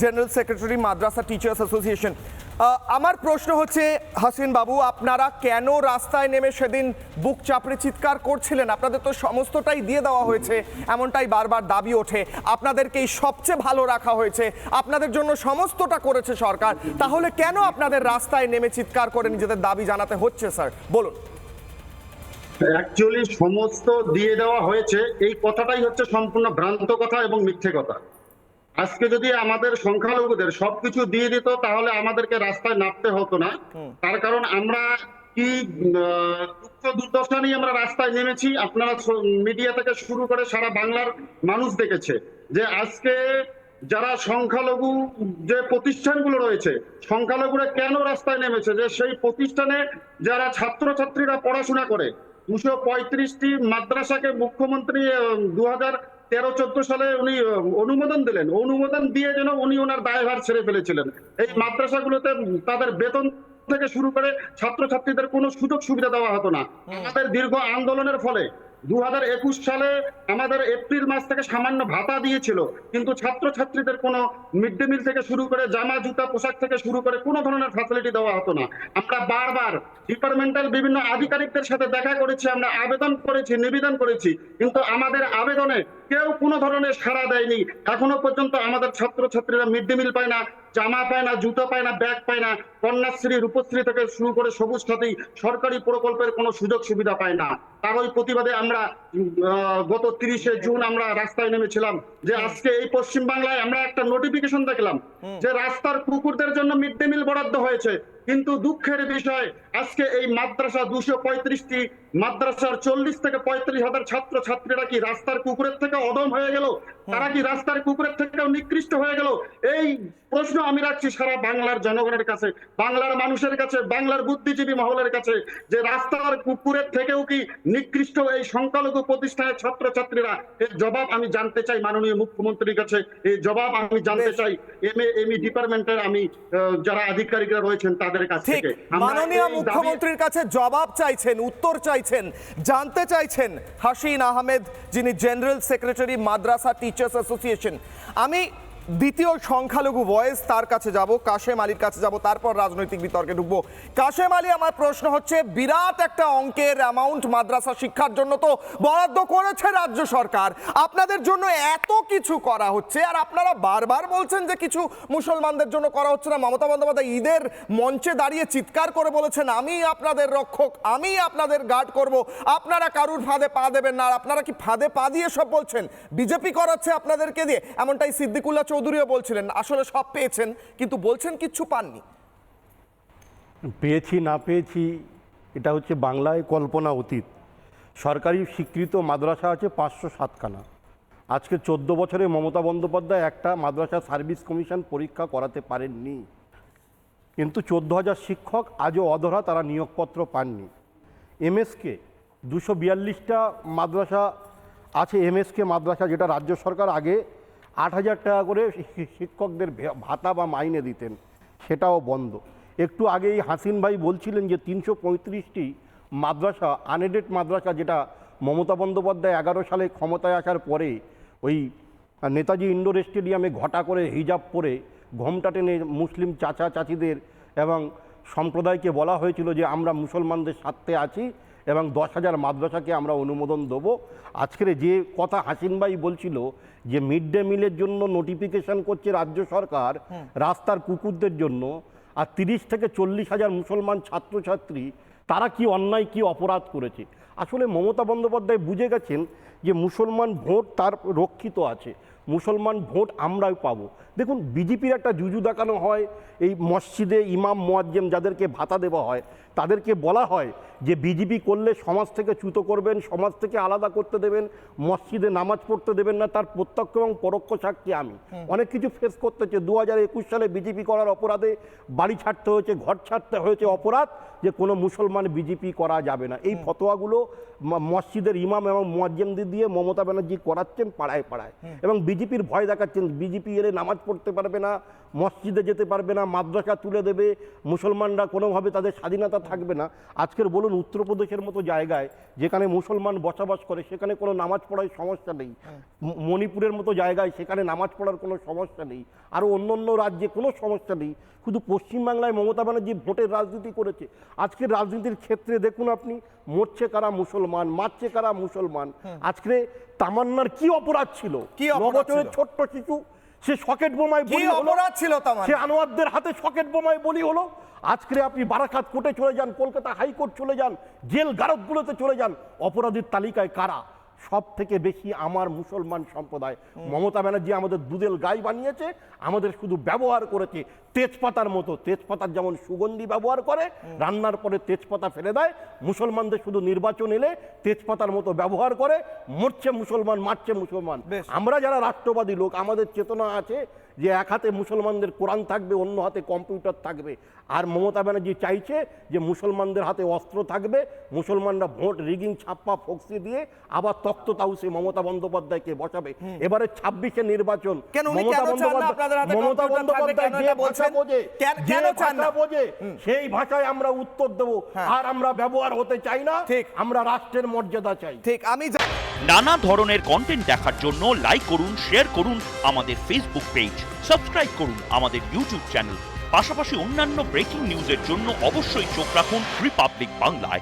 General secretary Madrasa teachers association আমার প্রশ্ন হচ্ছে, হাসিন বাবু, আপনারা কেন রাস্তায় নেমে সেদিন বুক চাপড়ে চিৎকার করছিলেন? আপনাদের তো সমস্তটাই দিয়ে দেওয়া হয়েছে, এমনটাই বারবার দাবি ওঠে। আপনাদেরকেই সবচেয়ে ভালো রাখা হয়েছে, আপনাদের জন্য সমস্তটা করেছে সরকার। তাহলে কেন আপনাদের রাস্তায় নেমে চিৎকার করে নিজেদের দাবি জানাতে হচ্ছে, স্যার? বলুন। অ্যাকচুয়ালি সমস্ত দিয়ে দেওয়া হয়েছে, এই কথাটাই হচ্ছে সম্পূর্ণ ভ্রান্ত কথা এবং মিথ্যে কথা। আজকে যদি আমাদের সংখ্যালঘুদের সবকিছু দিয়ে দিত তাহলে আমাদেরকে রাস্তায় নামতে হতো না। তার কারণ আমরা কি দুঃখ দুর্দশা নিয়ে আমরা রাস্তায় নেমেছি আপনারা মিডিয়া থেকে শুরু করে সারা বাংলার মানুষ দেখেছে যে আজকে যারা সংখ্যালঘু যে প্রতিষ্ঠানগুলো রয়েছে সংখ্যালঘুরা কেন রাস্তায় নেমেছে? যে সেই প্রতিষ্ঠানে যারা ছাত্রছাত্রীরা পড়াশোনা করে দুশো পঁয়ত্রিশটি মাদ্রাসাকে মুখ্যমন্ত্রী দু হাজার তেরো চোদ্দ সালে উনি অনুমোদন দিলেন। অনুমোদন দিয়ে যেন উনি ওনার দায়ভার ছেড়ে ফেলেছিলেন। এই মাদ্রাসাগুলোতে তাদের বেতন থেকে শুরু করে ছাত্রছাত্রীদের কোনো সুযোগ সুবিধা দেওয়া হতো না। আমাদের দীর্ঘ আন্দোলনের ফলে দুহাজার একুশ সালে আমাদের এপ্রিল মাস থেকে সামান্য ভাতা দিয়েছিল কিন্তু ছাত্রছাত্রীদের কোনো মিড ডে মিল থেকে শুরু করে জামা জুতা পোশাক থেকে শুরু করে কোনো ধরনের ফ্যাসিলিটি দেওয়া হতো না। আমরা বারবার ডিপার্টমেন্টাল বিভিন্ন আধিকারিকদের সাথে দেখা করেছি আমরা আবেদন করেছি নিবেদন করেছি কিন্তু আমাদের আবেদনে কেউ কোনো ধরনের সাড়া দেয়নি। এখনও পর্যন্ত আমাদের ছাত্রছাত্রীরা মিড ডে মিল পায় না জামা পায় না জুতো পায় না ব্যাগ পায় না কন্যাশ্রী রূপশ্রী থেকে শুরু করে সবুজ সাথী সরকারি প্রকল্পের কোনো সুযোগ সুবিধা পায় না। তার ওই প্রতিবাদে আমরা গত তিরিশে জুন আমরা রাস্তায় নেমেছিলাম যে আজকে এই পশ্চিম বাংলায় আমরা একটা নোটিফিকেশন দেখলাম যে রাস্তার কুকুরদের জন্য মিড ডে মিল বরাদ্দ হয়েছে। কিন্তু দুঃখের বিষয় আজকে এই মাদ্রাসা দুশো পঁয়ত্রিশটি মাদ্রাসার চল্লিশ থেকে পঁয়ত্রিশ হাজার ছাত্র ছাত্রীরা কি রাস্তার কুকুরের থেকে অদম হয়ে গেল? তারা কি রাস্তার কুকুরের থেকেও নিকৃষ্ট হয়ে গেল? এই প্রশ্ন আমি রাখছি সারা বাংলার জনগণের কাছে বাংলার মানুষের কাছে বাংলার বুদ্ধিজীবী মহলের কাছে যে রাস্তার কুকুরের থেকেও কি নিকৃষ্ট এই সংখ্যালঘু প্রতিষ্ঠানের ছাত্র ছাত্রীরা এর জবাব আমি জানতে চাই মাননীয় মুখ্যমন্ত্রীর কাছে। এই জবাব আমি জানতে চাই। এম এ এম ডিপার্টমেন্টের আমি যারা আধিকারিকরা রয়েছেন তাদের ঠিক থেকে। মাননীয় মুখ্যমন্ত্রীর কাছে জবাব চাইছেন উত্তর চাইছেন জানতে চাইছেন হাসিন আহমেদ যিনি general secretary Madrasa teachers association. আমি দ্বিতীয় সংখ্যালঘু ভয়েস তার কাছে যাব, কাশেম আলীর কাছে যাব, তারপর রাজনৈতিক বিতর্কে ঢুকবো। কাশেম আলী, আমার প্রশ্ন হচ্ছে, বিরাট একটা অঙ্কের অ্যামাউন্ট মাদ্রাসা শিক্ষার জন্য তো বরাদ্দ করেছে রাজ্য সরকার। আপনাদের জন্য এত কিছু করা হচ্ছে, আর আপনারা বারবার বলছেন যে কিছু মুসলমানদের জন্য করা হচ্ছে না। মমতা বন্দ্যোপাধ্যায় ঈদের মঞ্চে দাঁড়িয়ে চিৎকার করে বলেছেন, আমি আপনাদের রক্ষক, আমি আপনাদের গার্ড করব। আপনারা কারুর ফাঁদে পা দেবেন না, আর আপনারা কি ফাঁদে পা দিয়ে সব বলছেন? বিজেপি করাচ্ছে আপনাদেরকে দিয়ে। এমনটাই সিদ্দিকুল্লাহ চৌধুরীও বলছিলেন, আসলে সব পেয়েছেন, কিন্তু বলছেন কিচ্ছু পাননি। পেয়েছি, না পেয়েছি, এটা হচ্ছে বাংলায় কল্পনা অতীত। সরকারি স্বীকৃত মাদ্রাসা আছে পাঁচশো সাতখানা। আজকে চোদ্দ বছরে মমতা বন্দ্যোপাধ্যায় একটা মাদ্রাসা সার্ভিস কমিশন পরীক্ষা করাতে পারেননি। কিন্তু চোদ্দ হাজার শিক্ষক আজও অধরা তারা নিয়োগপত্র পাননি। এমএসকে, দুশো বিয়াল্লিশটা মাদ্রাসা আছে, এমএসকে মাদ্রাসা যেটা রাজ্য সরকার আগে আট হাজার টাকা করে শিক্ষকদের ভাতা বা মাইনে দিতেন। সেটাও বন্ধ। একটু আগেই হাসিন ভাই বলছিলেন যে, তিনশো পঁয়ত্রিশটি মাদ্রাসা আনএডেড মাদ্রাসা যেটা মমতা বন্দ্যোপাধ্যায় এগারো সালে ক্ষমতায় আসার পরে ওই নেতাজি ইন্ডোর স্টেডিয়ামে ঘটা করে হিজাব পরে ঘোমটা টেনে মুসলিম চাচা চাচিদের এবং সম্প্রদায়কে বলা হয়েছিল যে, আমরা মুসলমানদের স্বার্থে আছি এবং দশ হাজার মাদ্রাসাকে আমরা অনুমোদন দেবো। আজকের যে কথা হাসিন হাসিনবাই বলছিল যে মিড ডে মিলের জন্য নোটিফিকেশন করছে রাজ্য সরকার রাস্তার কুকুরদের জন্য আর তিরিশ থেকে চল্লিশ হাজার মুসলমান ছাত্রছাত্রী তারা কি অন্যায় কি অপরাধ করেছে? আসলে মমতা বন্দ্যোপাধ্যায় বুঝে গেছেন যে মুসলমান ভোট তার রক্ষিত আছে। মুসলমান ভোট আমরাই পাবো। দেখুন বিজেপির একটা জুজু দেখানো হয় এই মসজিদে ইমাম মোয়াজ্জেম যাদেরকে ভাতা দেওয়া হয় তাদেরকে বলা হয় যে বিজেপি করলে সমাজ থেকে চ্যুত করবেন সমাজ থেকে আলাদা করতে দেবেন মসজিদে নামাজ পড়তে দেবেন না তার প্রত্যক্ষ এবং পরোক্ষ সাক্ষী আমি। অনেক কিছু ফেস করতে হচ্ছে। দু হাজার একুশ সালে বিজেপি করার অপরাধে বাড়ি ছাড়তে হয়েছে ঘর ছাড়তে হয়েছে অপরাধ যে কোনো মুসলমান বিজেপি করা যাবে না। এই ফতোয়াগুলো মসজিদের ইমাম এবং মোয়াজ্জেমদের দিয়ে মমতা ব্যানার্জি করাচ্ছেন পাড়ায় পাড়ায়। এবং বিজেপির ভয় দেখাচ্ছেন বিজেপি এলে নামাজ পড়তে পারবে না মসজিদে যেতে পারবে না মাদ্রাসা তুলে দেবে মুসলমানরা কোনোভাবে তাদের স্বাধীনতা থাকবে না। আজকের বলুন উত্তরপ্রদেশের মতো জায়গায় যেখানে মুসলমান বসবাস করে সেখানে কোনো নামাজ পড়ার সমস্যা নেই। মণিপুরের মতো জায়গায় সেখানে নামাজ পড়ার কোনো সমস্যা নেই। আর অন্য অন্য রাজ্যে কোনো সমস্যা নেই। শুধু পশ্চিমবাংলায় মমতা ব্যানার্জি ভোটের রাজনীতি করেছে। আজকের রাজনীতির ক্ষেত্রে দেখুন আপনি মরছে কারা মুসলমান মারছে কারা মুসলমান। আজকে তামান্নার কি অপরাধ ছিল? কি অপরাধ ছোট্ট শিশু সে সকেট বোমায় বলি হলো? অপরাধ ছিল সে আনোয়ারদের হাতে সকেট বোমায় বলি হলো? আজকে আপনি বারাসাত কোর্টে চলে যান, কলকাতা হাইকোর্ট চলে যান, জেল গারদগুলোতে চলে যান, অপরাধীর তালিকায় কারা? সব থেকে বেশি আমার মুসলমান সম্প্রদায়। মমতা ব্যানার্জি আমাদের দুধেল গাই বানিয়েছে আমাদের শুধু ব্যবহার করেছে তেজপাতার মতো। তেজপাতার যেমন সুগন্ধি ব্যবহার করে রান্নার পরে তেজপাতা ফেলে দেয় মুসলমানদের শুধু নির্বাচন এলে তেজপাতার মতো ব্যবহার করে মরছে মুসলমান মারছে মুসলমান। আমরা যারা রাষ্ট্রবাদী লোক আমাদের চেতনা আছে যে এক হাতে মুসলমানদের কোরআন থাকবে অন্য হাতে কম্পিউটার থাকবে। আর মমতা ব্যানার্জি চাইছে যে মুসলমানদের হাতে অস্ত্র থাকবে মুসলমানরা ভোট রিগিং ছাপ্পা ফক্সি দিয়ে আবার তক্ত তাউসে মমতা বন্দ্যোপাধ্যায়কে বসাবে। এবারে ছাব্বিশে নির্বাচন কেন মমতা হাতে মমতা বন্দ্যোপাধ্যায় যে ভাষা বোঝে কেন- যে কেন চান না? ভাষা বোঝে সেই ভাষায় আমরা উত্তর দেব। হ্যাঁ। আর আমরা ব্যবহার হতে চাই না ঠিক। আমরা রাষ্ট্রের মর্যাদা চাই। ঠিক আমি নানা ধরনের কন্টেন্ট দেখার জন্য লাইক করুন শেয়ার করুন আমাদের ফেসবুক পেজ সাবস্ক্রাইব করুন আমাদের ইউটিউব চ্যানেল পাশাপাশি অন্যান্য ব্রেকিং নিউজের জন্য অবশ্যই চোখ রাখুন রিপাবলিক বাংলায়